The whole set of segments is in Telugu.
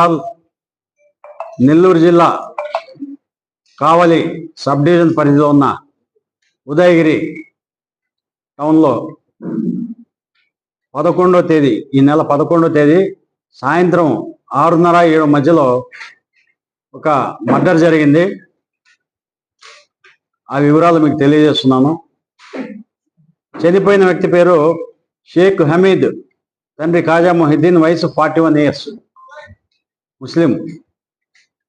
ఆల్ నెల్లూరు జిల్లా కావలి సబ్ డివిజన్ పరిధిలో ఉన్న ఉదయగిరి టౌన్లో పదకొండో తేదీ ఈ నెల పదకొండో తేదీ సాయంత్రం ఆరున్నర ఏడు మధ్యలో ఒక మర్డర్ జరిగింది. ఆ వివరాలు మీకు తెలియజేస్తున్నాను. చనిపోయిన వ్యక్తి పేరు షేక్ హమీద్ తండ్రి కాజా మొహిద్దీన్ వయసు ఫార్టీ వన్ ఇయర్స్. ముస్లిం.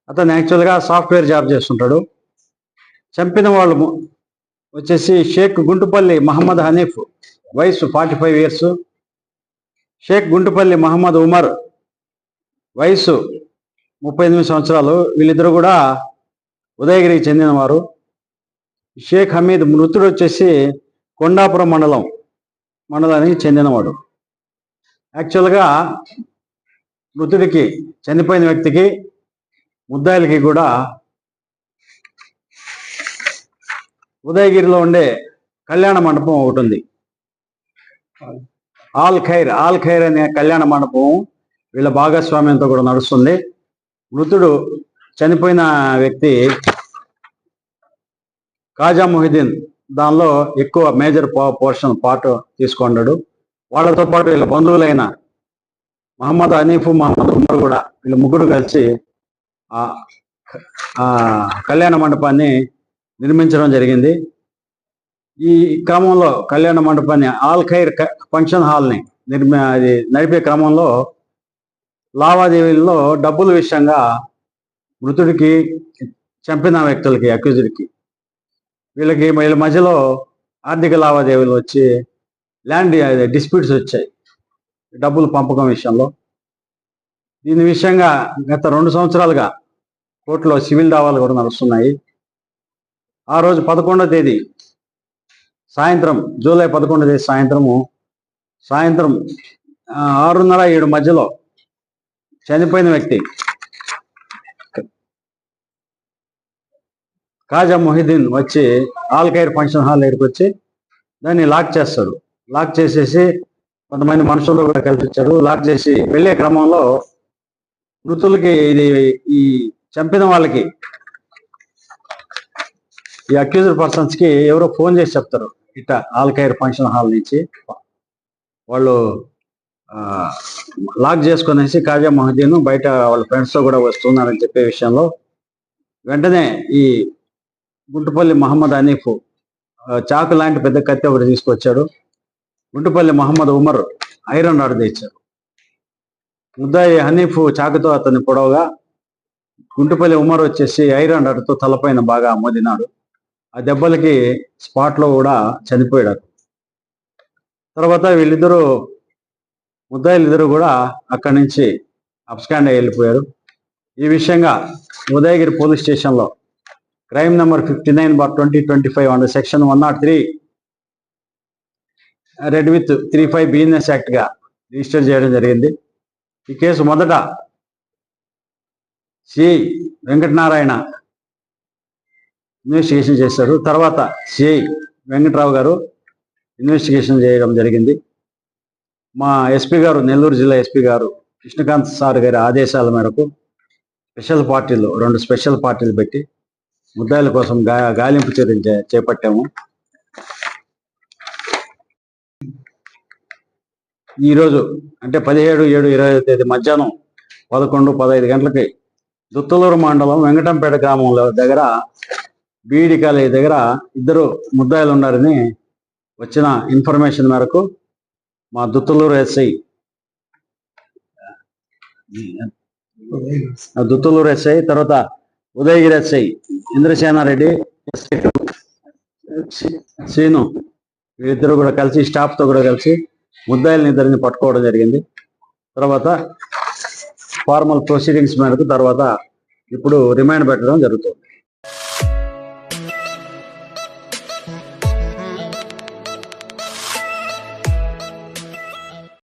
అతను యాక్చువల్గా సాఫ్ట్వేర్ జాబ్ చేస్తుంటాడు. చంపిన వాళ్ళు వచ్చేసి షేక్ గుంటుపల్లి మహమ్మద్ హనీఫ్ వయసు forty five years Sheikh Guntupalli Mohammed Umar వయసు ముప్పై ఎనిమిది సంవత్సరాలు. వీళ్ళిద్దరూ కూడా ఉదయగిరికి చెందినవారు. షేక్ హమీద్ మృతుడు వచ్చేసి కొండాపురం మండలం మండలానికి చెందినవాడు. యాక్చువల్గా మృతుడికి చనిపోయిన వ్యక్తికి ముద్దాయిలకి కూడా ఉదయగిరిలో ఉండే కళ్యాణ మండపం ఒకటి ఉంది. ఆల్ ఖైర్ ఆల్ ఖైర్ అనే కళ్యాణ మండపం వీళ్ళ భాగస్వామ్యంతో కూడా నడుస్తుంది. మృతుడు చనిపోయిన వ్యక్తి కాజా మొహిద్దీన్ దానిలో ఎక్కువ మేజర్ పోర్షన్ పార్ట్ తీసుకున్నాడు వాళ్ళతో పాటు వీళ్ళ బంధువులైన మహమ్మద్ హనీఫ్ మహమ్మద్ ఉమర్ కూడా వీళ్ళు ముగ్గురు కలిసి ఆ కళ్యాణ మండపాన్ని నిర్మించడం జరిగింది. ఈ క్రమంలో కళ్యాణ మండపాన్ని ఆల్ ఖైర్ క- ఫంక్షన్ హాల్ని నిర్మి అది నడిపే క్రమంలో లావాదేవీల్లో డబ్బుల విషయంగా మృతుడికి చంపిన వ్యక్తులకి అక్యూజుడికి వీళ్ళకి వీళ్ళ మధ్యలో ఆర్థిక లావాదేవీలు వచ్చి ల్యాండ్ డిస్ప్యూట్స్ వచ్చాయి. డబ్బులు పంపకం విషయంలో. దీని విషయంగా గత రెండు సంవత్సరాలుగా కోర్టులో సివిల్ దావాలు కూడా నడుస్తున్నాయి. ఆ రోజు పదకొండో తేదీ సాయంత్రం జూలై పదకొండో తేదీ సాయంత్రము సాయంత్రం ఆరున్నర ఏడు మధ్యలో చనిపోయిన వ్యక్తి కాజా మొహిద్దీన్ వచ్చి ఆల్కైర్ ఫంక్షన్ హాల్ దగ్గరికి వచ్చి దాన్ని లాక్ చేస్తాడు. లాక్ చేసేసి కొంతమంది మనుషులు కూడా కలిసి లాక్ చేసి వెళ్ళే క్రమంలో మృతులకి ఇది ఈ చంపిన వాళ్ళకి ఈ అక్యూజ్డ్ పర్సన్స్కి ఎవరో ఫోన్ చేసి చెప్తారు. ఇట్ట ఆల్కైర్ ఫంక్షన్ హాల్ నుంచి వాళ్ళు లాక్ చేసుకునేసి కాజా మహదీన్ బయట వాళ్ళ ఫ్రెండ్స్తో కూడా వస్తున్నారని చెప్పే విషయంలో వెంటనే ఈ గుంటుపల్లి మహమ్మద్ అనీఫ్ చాకు లాంటి పెద్ద కత్తి ఒకటి తీసుకొచ్చాడు. గుంటుపల్లి మహమ్మద్ ఉమర్ ఐరన్ రాడ్ తెచ్చారు. ముద్దాయి హనీఫ్ చాకుతో అతన్ని పొడవగా గుంటుపల్లి ఉమర్ వచ్చేసి ఐరన్ రాడ్తో తలపైన బాగా మోదినాడు ఆ దెబ్బలకి స్పాట్లో కూడా చనిపోయాడు. తర్వాత వీళ్ళిద్దరూ ముద్దాయిలిద్దరూ కూడా అక్కడి నుంచి అప్స్కాండ్ వెళ్ళిపోయారు. ఈ విషయంగా ఉదయగిరి పోలీస్ స్టేషన్లో crime number fifty nine bar twenty twenty five under section one not three read with three five business యాక్ట్గా register చేయడం జరిగింది. ఈ కేసు మొదట సి వెంకటనారాయణ ఇన్వెస్టిగేషన్ చేశారు. తర్వాత సిఐ వెంకట్రావు గారు ఇన్వెస్టిగేషన్ చేయడం జరిగింది. మా ఎస్పీ గారు నెల్లూరు జిల్లా ఎస్పీ గారు కృష్ణకాంత్ సార్ గారి ఆదేశాల మేరకు స్పెషల్ పార్టీలు రెండు స్పెషల్ పార్టీలు పెట్టి ముద్దాయిల కోసం గా గాలింపు చర్యలు చేపట్టాము. ఈరోజు అంటే పదిహేడు ఏడు ఇరవై తేదీ మధ్యాహ్నం పదకొండు పదహైదు గంటలకి దుత్తలూరు మండలం వెంకటంపేట గ్రామంలో దగ్గర బీఈడి కాలేజీ దగ్గర ఇద్దరు ముద్దాయిలు ఉన్నారని వచ్చిన ఇన్ఫర్మేషన్ మేరకు మా దుత్తలూరు ఎస్ఐ ఆ దుత్తలూరు ఎస్ఐ తర్వాత ఉదయగిరి ఎస్ఐ ఇంద్రసేనారెడ్డి ఎస్ఐ శ్రీను వీళ్ళిద్దరు కూడా కలిసి స్టాఫ్తో కూడా కలిసి ముద్దాయిలని ఇద్దరిని పట్టుకోవడం జరిగింది. తర్వాత ఫార్మల్ ప్రొసీడింగ్స్ మేరకు తర్వాత ఇప్పుడు రిమైండ్ పెట్టడం జరుగుతుంది.